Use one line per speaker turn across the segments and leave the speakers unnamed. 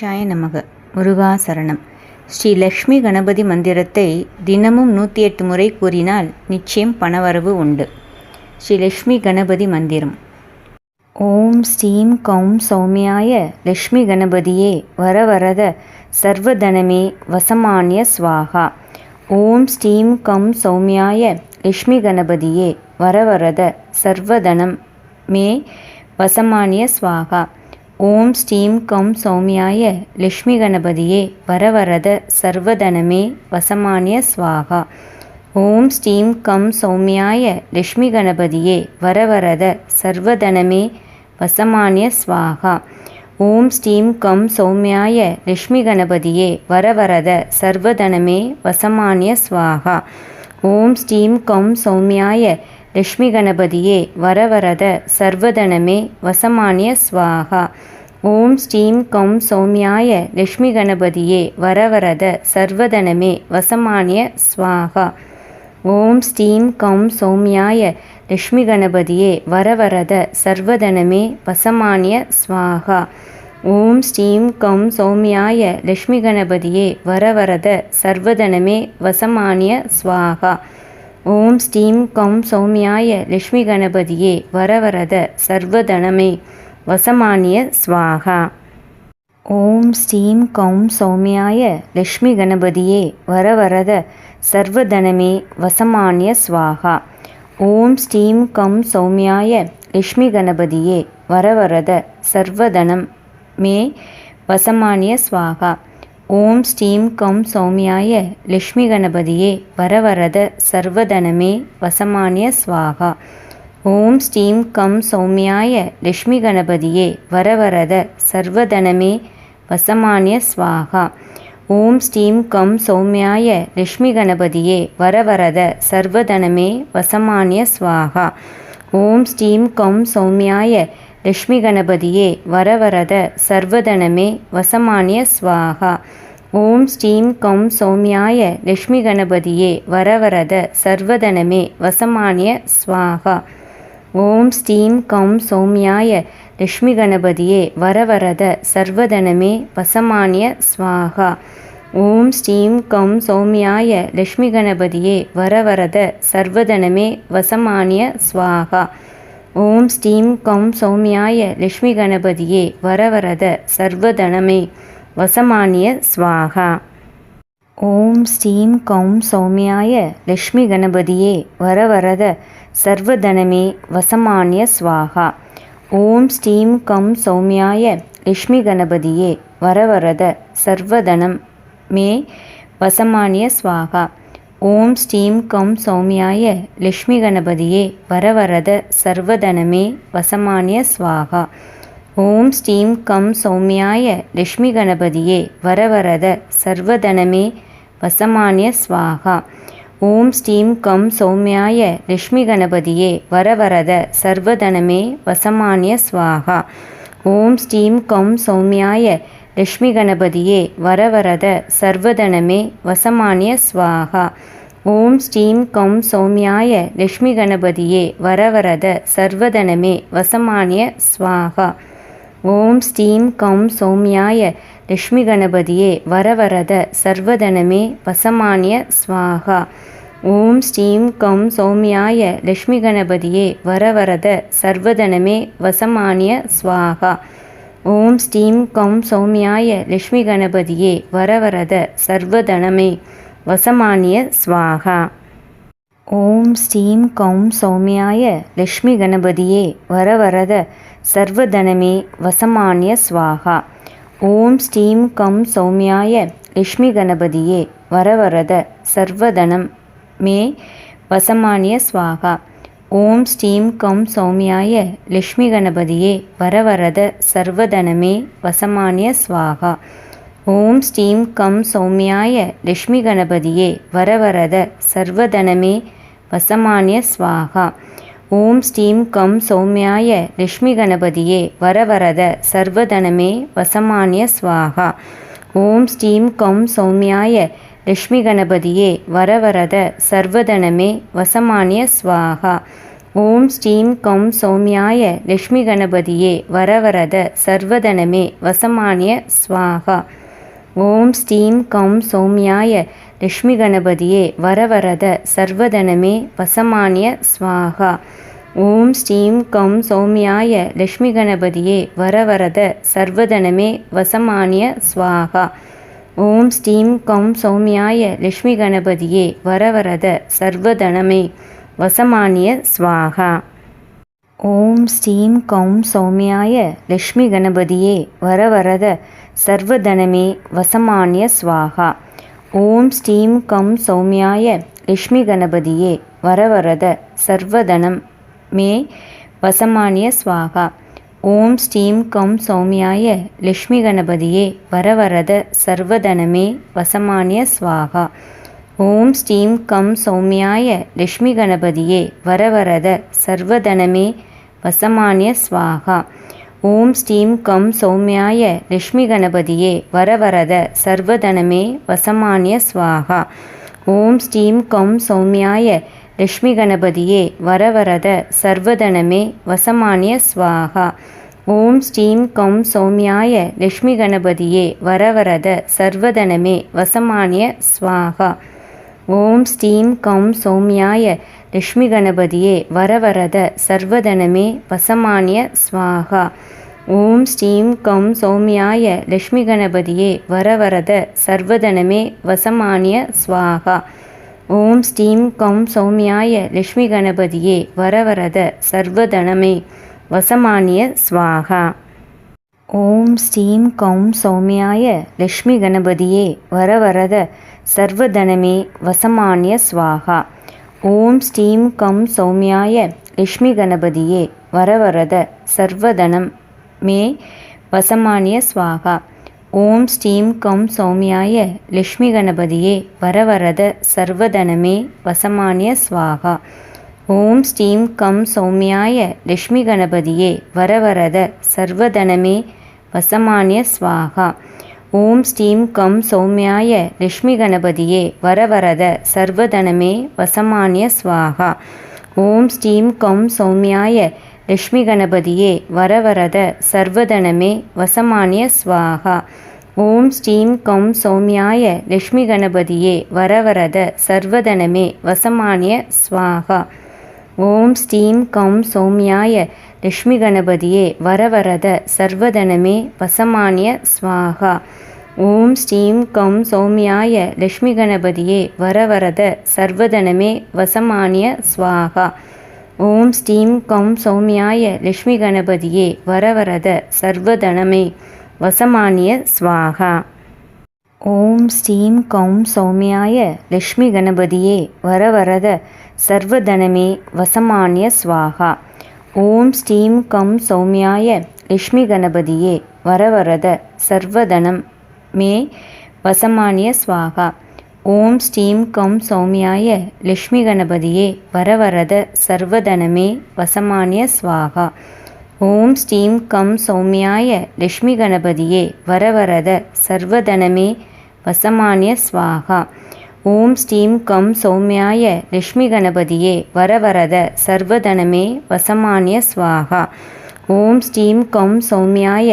சாய நமக. முருகாசரணம் ஸ்ரீ லக்ஷ்மி கணபதி மந்திரத்தை தினமும் நூற்றி எட்டு முறை கூறினால் நிச்சயம் பணவரவு உண்டு. ஸ்ரீ லக்ஷ்மி கணபதி மந்திரம். ஓம் ஸ்ரீம் கௌம் சௌமியாய லக்ஷ்மி கணபதியே வரவரத சர்வதனமே வசமானிய ஸ்வாகா ஓம் ஸ்ரீம் கம் சௌமியாய லக்ஷ்மி கணபதியே வரவரத சர்வதனம் மே வசமானிய ஸ்வாகா ஓம் ஸ்ரீம் கம் சௌமியாய லக்ஷ்மி கணபதியே வரவரத சர்வதனமே வசமானிய ஸ்வாகா ஓம் ஸ்ரீம் கம் சௌமியாய லக்ஷ்மி கணபதியே வரவரத சர்வதனமே வசமானிய ஸ்வாகா ஓம் ஸ்ரீம் கம் சௌமியாய லக்ஷ்மி கணபதியே வரவரத சர்வதனமே வசமானிய ஸ்வாகா ஓம் ஸ்ரீம் கம் சௌமியாய லக்ஷ்மி கணபதியே வரவரத சர்வதனமே வசமானிய ஸ்வாகா ஓம் ஸ்ரீம் கம் சௌமியாய லக்ஷ்மி கணபதியே வரவரத சர்வதனமே வசமானிய ஸ்வாகா ஓம் ஸ்ரீம் கம் சௌமியாய லக்ஷ்மி கணபதியே வரவரத சர்வதனமே வசமானிய ஸ்வாகா ஓம் ஸ்ரீம் கம் சௌமியாய லக்ஷ்மி கணபதியே வரவரத சர்வதனமே வசமானிய ஸ்வாகா ஓம் ஸ்ரீம் கம் சௌமியாய லக்ஷ்மி கணபதியே வரவரத சர்வதனமே வசமானிய ஸ்வாகா ஓம் ஸ்ரீம் கௌம் சௌமியாய லக்ஷ்மி கணபதியே வரவரத சர்வதனமே வசமானிய ஸ்வாகா ஓம் ஸ்ரீம் கம் சௌமியாய லக்ஷ்மி கணபதியே வரவரத சர்வதனம் மே வசமானிய ஸ்வாகா ஓம் ஸ்ரீம் கம் சௌமியாய லக்ஷ்மி கணபதியே வரவரத சர்வதனமே வசமானிய ஸ்வாகா ஓம் ஸ்ரீம் கம் சௌமியாய லக்ஷ்மி கணபதியே வரவரத சர்வதனமே வசமானிய ஸ்வாகா ஓம் ஸ்ரீம் கம் சௌமியாய லக்ஷ்மி கணபதியே வரவரத சர்வதனமே வசமானிய ஸ்வாகா ஓம் ஸ்ரீம் கம் சௌமியாய லக்ஷ்மி கணபதியே வரவரத சர்வதனமே வசமானிய ஸ்வாகா ஓம் ஸ்ரீம் கம் சௌமியாய லக்ஷ்மி கணபதியே வரவரத சர்வதனமே வசமானிய ஸ்வாகா ஓம் ஸ்ரீம் கம் சௌமியாய லக்ஷ்மி கணபதியே வரவரத சர்வதனமே வசமானிய ஸ்வாகா ஓம் ஸ்ரீம் கம் சௌமியாய லக்ஷ்மி கணபதியே வரவரத சர்வதனமே வசமானிய ஸ்வாகா ஓம் ஸ்ரீம் கம் சௌமியாய லக்ஷ்மி கணபதியே வரவரத சர்வதனமே. வசமானிய ஸ்வாகா ஓம் ஸ்ரீம் கௌம் சௌமியாய லக்ஷ்மி கணபதியே வரவரத சர்வதனமே. வசமானிய ஸ்வாகா ஓம் ஸ்ரீம் கம் சௌமியாய லக்ஷ்மி கணபதியே வரவரத சர்வதனம் மே. வசமானிய ஸ்வாகா ஓம் ஸ்ரீம் கம் சௌமியாய லக்ஷ்மி கணபதியே வரவரத சர்வதனமே வசமானிய ஸ்வாகா ஓம் ஸ்ரீம் கம் சௌமியாய லக்ஷ்மி கணபதியே வரவரத சர்வதனமே வசமானிய ஸ்வாகா ஓம் ஸ்ரீம் கம் சௌமியாய லக்ஷ்மி கணபதியே வரவரத சர்வதனமே வசமானிய ஸ்வாகா ஓம் ஸ்ரீம் கம் சௌமியாய லக்ஷ்மி கணபதியே வரவரத சர்வதனமே வசமானிய ஸ்வாகா ஓம் ஸ்ரீம் கம் சௌமியாய லக்ஷ்மி கணபதியே வரவரத சர்வதனமே வசமானிய ஸ்வாகா ஓம் ஸ்ரீம் கம் சௌமியாய லக்ஷ்மி கணபதியே வரவரத சர்வதனமே வசமானிய ஸ்வாகா ஓம் ஸ்ரீம் கம் சௌமியாய லக்ஷ்மி கணபதியே வரவரத சர்வதனமே வசமானிய ஸ்வாகா ஓம் ஸ்ரீம் கம் சௌமியாய லக்ஷ்மி கணபதியே வரவரத சர்வதனமே. வசமானிய ஸ்வாகா ஓம் ஸ்ரீம் கௌம் சௌமியாய லக்ஷ்மி கணபதியே வரவரத சர்வதனமே. வசமானிய ஸ்வாகா ஓம் ஸ்ரீம் கம் சௌமியாய லக்ஷ்மி கணபதியே வரவரத சர்வதனம் மே. வசமானிய ஸ்வாகா ஓம் ஸ்ரீம் கம் சௌமியாய லக்ஷ்மி கணபதியே வரவரத சர்வதனமே வசமானிய ஸ்வாகா ஓம் ஸ்ரீம் கம் சௌமியாய லக்ஷ்மி கணபதியே வரவரத சர்வதனமே வசமானிய ஸ்வாகா ஓம் ஸ்ரீம் கம் சௌமியாய லக்ஷ்மி கணபதியே வரவரத சர்வதனமே வசமானிய ஸ்வாகா ஓம் ஸ்ரீம் கம் சௌமியாய லக்ஷ்மி கணபதியே வரவரத சர்வதனமே வசமானிய ஸ்வாகா ஓம் ஸ்ரீம் கம் சௌமியாய லக்ஷ்மி கணபதியே வரவரத சர்வதனமே வசமானிய ஸ்வாகா ஓம் ஸ்ரீம் கம் சௌமியாய லக்ஷ்மி கணபதியே வரவரத சர்வதனமே வசமானிய ஸ்வாகா ஓம் ஸ்ரீம் கம் சௌமியாய லக்ஷ்மி கணபதியே வரவரத சர்வதனமே வசமானிய ஸ்வாகா ஓம் ஸ்ரீம் கம் சௌமியாய லக்ஷ்மி கணபதியே. வரவரத சர்வதனமே. வசமானிய ஸ்வாகா ஓம் ஸ்ரீம் கம் சௌமியாய லக்ஷ்மி கணபதியே. வரவரத சர்வதனமே. வசமானிய ஸ்வாகா ஓம் ஸ்ரீம் கம் சௌமியாய லக்ஷ்மி கணபதியே. வரவரத சர்வதனம் மே. வசமானிய ஸ்வாகா ஓம் ஸ்ரீம் கம் சௌமியாய லக்ஷ்மி கணபதியே வரவரத சர்வதனமே வசமானிய ஸ்வாகா ஓம் ஸ்ரீம் கம் சௌமியாய லக்ஷ்மி கணபதியே வரவரத சர்வதனமே வசமானிய ஸ்வாகா ஓம் ஸ்ரீம் கம் சௌமியாய லக்ஷ்மி கணபதியே வரவரத சர்வதனமே வசமானிய ஸ்வாகா ஓம் ஸ்ரீம் கம் சௌமியாய லக்ஷ்மி கணபதியே வரவரத சர்வதனமே வசமானிய ஸ்வாகா ஓம் ஸ்ரீம் கம் சௌமியாய லக்ஷ்மி கணபதியே வரவரத சர்வதனமே வசமானிய ஸ்வாகா ஓம் ஸ்ரீம் கம் சௌமியாய லக்ஷ்மி கணபதியே வரவரத சர்வதனமே வசமானிய ஸ்வாகா ஓம் ஸ்ரீம் கம் சௌமியாய லக்ஷ்மி கணபதியே வரவரத சர்வதனமே வசமானிய ஸ்வாகா ஓம் ஸ்ரீம் கம் சௌமியாய லக்ஷ்மி கணபதியே. வரவரத சர்வதனமே. வசமானிய ஸ்வாகா. ஓம் ஸ்ரீம் கம் சௌமியாய லக்ஷ்மி கணபதியே. வரவரத சர்வதனமே. வசமானிய ஸ்வாகா. ஓம் ஸ்ரீம் கம் சௌமியாய லக்ஷ்மி கணபதியே. வரவரத சர்வதனம் மே. வசமானிய ஸ்வாகா. ஓம் ஸ்ரீம் கம் சௌமியாய லக்ஷ்மி கணபதியே வரவரத சர்வதனமே வசமானிய ஸ்வாகா ஓம் ஸ்ரீம் கம் சௌமியாய லக்ஷ்மி கணபதியே வரவரத சர்வதனமே வசமானிய ஸ்வாகா ஓம் ஸ்ரீம் கம் சௌமியாய லக்ஷ்மி கணபதியே வரவரத சர்வதனமே வசமானிய ஸ்வாகா ஓம் ஸ்ரீம் கம் சௌமியாய லக்ஷ்மி கணபதியே வரவரத சர்வதனமே வசமானிய ஸ்வாகா ஓம் ஸ்ரீம் கம் சௌமியாய லக்ஷ்மி கணபதியே வரவரத சர்வதனமே வசமானிய ஸ்வாகா ஓம் ஸ்ரீம் கம் சௌமியாய லக்ஷ்மி கணபதியே வரவரத சர்வதனமே வசமானிய ஸ்வாகா ஓம் ஸ்ரீம் கம் சௌமியாய லக்ஷ்மி கணபதியே வரவரத சர்வதனமே வசமானிய ஸ்வாகா ஓம் ஸ்ரீம் கம் சௌமியாய லக்ஷ்மி கணபதியே. வரவரத சர்வதனமே. வசமானிய ஸ்வாகா ஓம் ஸ்ரீம் கம் சௌமியாய லக்ஷ்மி கணபதியே. வரவரத சர்வதனமே. வசமானிய ஸ்வாகா ஓம் ஸ்ரீம் கம் சௌமியாய லக்ஷ்மி கணபதியே. வரவரத சர்வதனம் மே. வசமானிய ஸ்வாகா ஓம் ஸ்ரீம் கம் சௌமியாய லக்ஷ்மி கணபதியே வரவரத சர்வதனமே வசமானிய ஸ்வாகா ஓம் ஸ்ரீம் கம் சௌமியாய லக்ஷ்மி கணபதியே வரவரத சர்வதனமே வசமானிய ஸ்வாகா ஓம் ஸ்ரீம் கம் சௌமியாய லக்ஷ்மி கணபதியே வரவரத சர்வதனமே வசமானிய ஸ்வாகா ஓம் ஸ்ரீம் கம் சௌமியாய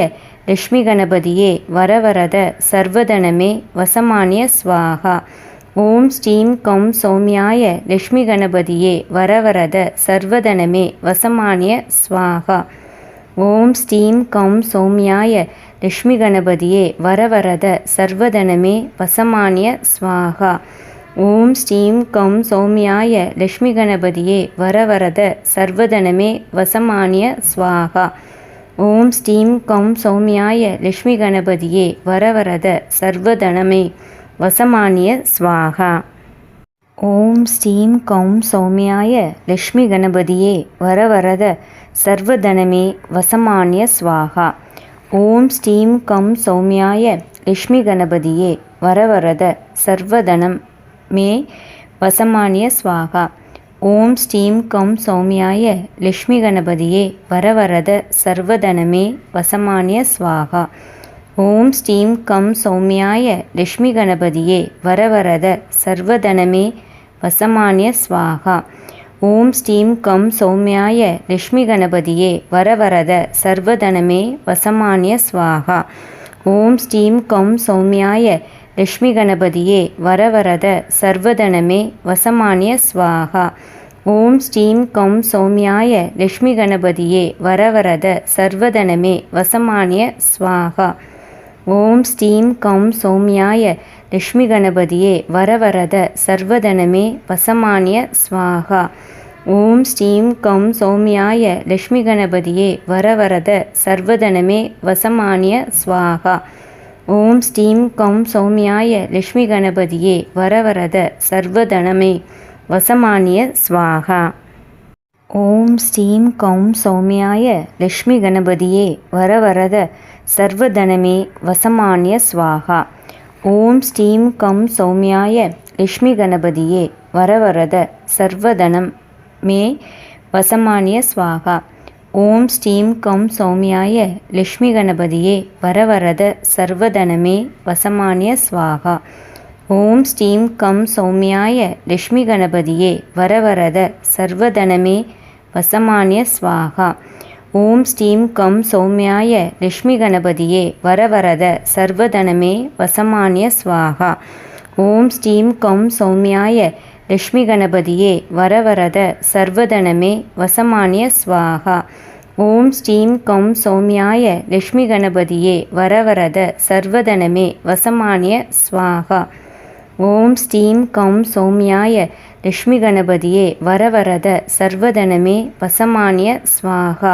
லக்ஷ்மி கணபதியே வரவரத சர்வதனமே வசமானிய ஸ்வாகா ஓம் ஸ்ரீம் கம் சௌமியாய லக்ஷ்மி கணபதியே வரவரத சர்வதனமே வசமானிய ஸ்வாகா. ஓம் ஸ்ரீம் கம் சௌமியாய லக்ஷ்மி கணபதியே வரவரத சர்வதனமே வசமானிய ஸ்வாகா. ஓம் ஸ்ரீம் கம் சௌமியாய லக்ஷ்மி கணபதியே வரவரத சர்வதனமே வசமானிய ஸ்வாகா. ஓம் ஸ்ரீம் கம் சௌமியாய லக்ஷ்மி கணபதியே வரவரத சர்வதனமே. வசமானிய ஸ்வாகா ஓம் ஸ்ரீம் கௌம் சௌமியாய லக்ஷ்மி கணபதியே வரவரத சர்வதனமே வசமானிய ஸ்வாகா ஓம் ஸ்ரீம் கம் சௌமியாய லக்ஷ்மி கணபதியே வரவரத சர்வதனம் மே வசமானிய ஸ்வாகா ஓம் ஸ்ரீம் கம் சௌமியாய லக்ஷ்மி கணபதியே வரவரத சர்வதனமே வசமானிய ஸ்வாகா ஓம் ஸ்ரீம் கம் சௌமியாய லக்ஷ்மி கணபதியே வரவரத சர்வதனமே வசமானிய ஸ்வாகா ஓம் ஸ்ரீம் கம் சௌமியாய லக்ஷ்மி கணபதியே வரவரத சர்வதனமே வசமானிய ஸ்வாகா ஓம் ஸ்ரீம் கம் சௌமியாய லக்ஷ்மி கணபதியே வரவரத சர்வதனமே வசமானிய ஸ்வாகா ஓம் ஸ்ரீம் கம் சௌமியாய லக்ஷ்மி கணபதியே வரவரத சர்வதனமே வசமானிய ஸ்வாகா ஓம் ஸ்ரீம் கம் சௌமியாய லக்ஷ்மி கணபதியே வரவரத சர்வதனமே வசமானிய ஸ்வாகா. ஓம் ஸ்ரீம் கம் சௌமியாய லக்ஷ்மி கணபதியே வரவரத சர்வதனமே வசமானிய ஸ்வாகா. ஓம் ஸ்ரீம் கம் சௌமியாய லக்ஷ்மி கணபதியே வரவரத சர்வதனமே வசமானிய ஸ்வாகா. ஓம் ஸ்ரீம் கம் சௌமியாய லக்ஷ்மி கணபதியே வரவரத சர்வதனமே வசமானிய ஸ்வாகா ஓம் ஸ்ரீம் கம் சௌமியாய லக்ஷ்மி கணபதியே வரவரத சர்வதனம் மே வசமானிய ஸ்வாகா ஓம் ஸ்ரீம் கம் சௌமியாய லக்ஷ்மி கணபதியே வரவரத சர்வதனமே வசமானிய ஸ்வாகா ஓம் ஸ்ரீம் கம் சௌமியாய லக்ஷ்மி கணபதியே வரவரத சர்வதனமே வசமானிய ஸ்வாகா ஓம் ஸ்ரீம் கம் சௌமியாய லக்ஷ்மி கணபதியே வரவரத சர்வதனமே வசமானிய ஸ்வாகா ஓம் ஸ்ரீம் கம் சௌமியாய லக்ஷ்மி கணபதியே வரவரத சர்வதனமே வசமானிய ஸ்வாகா ஓம் ஸ்ரீம் கம் சௌமியாய லக்ஷ்மி கணபதியே வரவரத சர்வதனமே வசமானிய ஸ்வாகா ஓம் ஸ்ரீம் கம் சௌமியாய லக்ஷ்மி கணபதியே வரவரத சர்வதனமே வசமானிய ஸ்வாகா.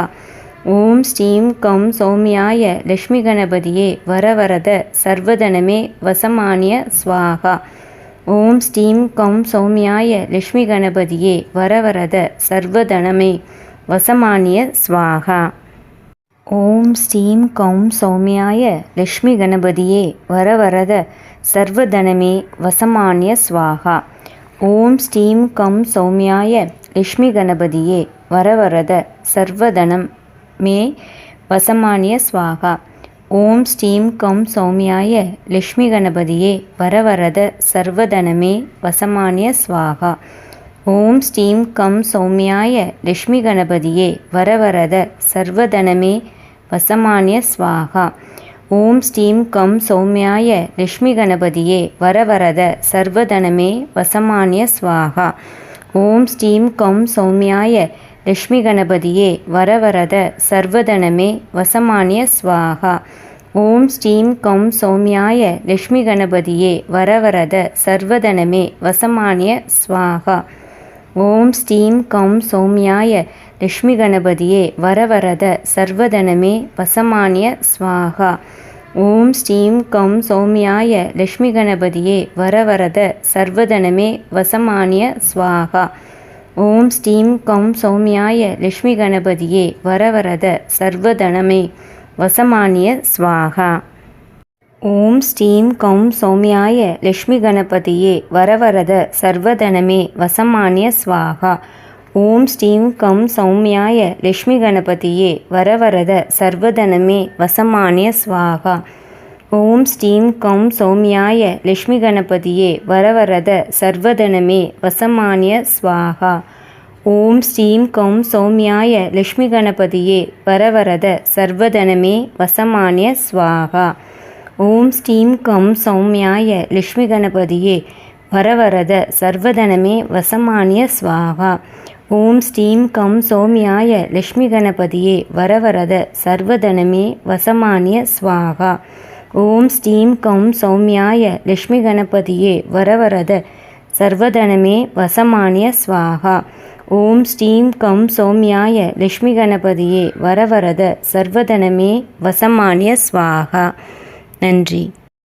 ஓம் ஸ்ரீம் கம் சௌமியாய லக்ஷ்மி கணபதியே வரவரத சர்வதனமே வசமானிய ஸ்வாகா. ஓம் ஸ்ரீம் கம் சௌமியாய லக்ஷ்மி கணபதியே வரவரத சர்வதனமே வசமானிய ஸ்வாகா. ஓம் ஸ்ரீம் கம் சௌமியாய லக்ஷ்மி கணபதியே வரவரத சர்வதனமே வசமானிய ஸ்வாகா ஓம் ஸ்ரீம் கம் சௌமியாய லக்ஷ்மி கணபதியே வரவரத சர்வதனம் மே வசமானிய ஸ்வாகா ஓம் ஸ்ரீம் கம் சௌமியாய லக்ஷ்மி கணபதியே வரவரத சர்வதனமே வசமானிய ஸ்வாகா ஓம் ஸ்ரீம் கம் சௌமியாய லக்ஷ்மி கணபதியே வரவரத சர்வதனமே வசமானிய ஸ்வாகா ஓம் ஸ்ரீம் கம் சௌமியாய லக்ஷ்மி கணபதியே வரவரத சர்வதனமே வசமானிய ஸ்வாகா ஓம் ஸ்ரீம் கம் சௌமியாய லக்ஷ்மி கணபதியே வரவரத சர்வதனமே வசமானிய ஸ்வாகா ஓம் ஸ்ரீம் கம் சௌமியாய லக்ஷ்மி கணபதியே வரவரத சர்வதனமே வசமானிய ஸ்வாகா ஓம் ஸ்ரீம் கம் சௌமியாய லக்ஷ்மி கணபதியே வரவரத சர்வதனமே வசமானிய ஸ்வாகா ஓம் ஸ்ரீம் கம் சௌமியாய லக்ஷ்மி கணபதியே வரவரத சர்வதனமே வசமானிய ஸ்வாகா ஓம் ஸ்ரீம் கம் சௌமியாய லக்ஷ்மி கணபதியே வரவரத சர்வதனமே வசமானிய ஸ்வாகா ஓம் ஸ்ரீம் கம் சௌமியாய லக்ஷ்மி கணபதியே வரவரத சர்வதனமே வசமானிய ஸ்வாகா ஓம் ஸ்ரீம் கம் சௌமியாய லக்ஷ்மி கணபதியே வரவரத சர்வதனமே வசமானிய ஸ்வாகா ஓம் ஸ்ரீம் கம் சௌமியாய லக்ஷ்மி கணபதியே வரவரத சர்வதனமே வசமானிய ஸ்வாகா ஓம் ஸ்ரீம் கம் சௌமியாய லக்ஷ்மி கணபதியே வரவரத சர்வதனமே வசமானிய ஸ்வாகா ஓம் ஸ்ரீம் கம் சௌமியாய லக்ஷ்மி கணபதியே வரவரத சர்வதனமே வசமானிய ஸ்வாகா ஓம் ஸ்ரீம் கம் சௌமியாய லக்ஷ்மி கணபதியே வரவரத சர்வதனமே வசமானிய ஸ்வாகா ஓம் ஸ்ரீம் கம் சௌமியாய லக்ஷ்மி கணபதியே வரவரத சர்வதனமே வசமானிய ஸ்வாகா ஓம் ஸ்ரீம் கம் சௌமியாய லக்ஷ்மி கணபதியே வரவரத சர்வதனமே வசமானிய ஸ்வாகா நன்றி.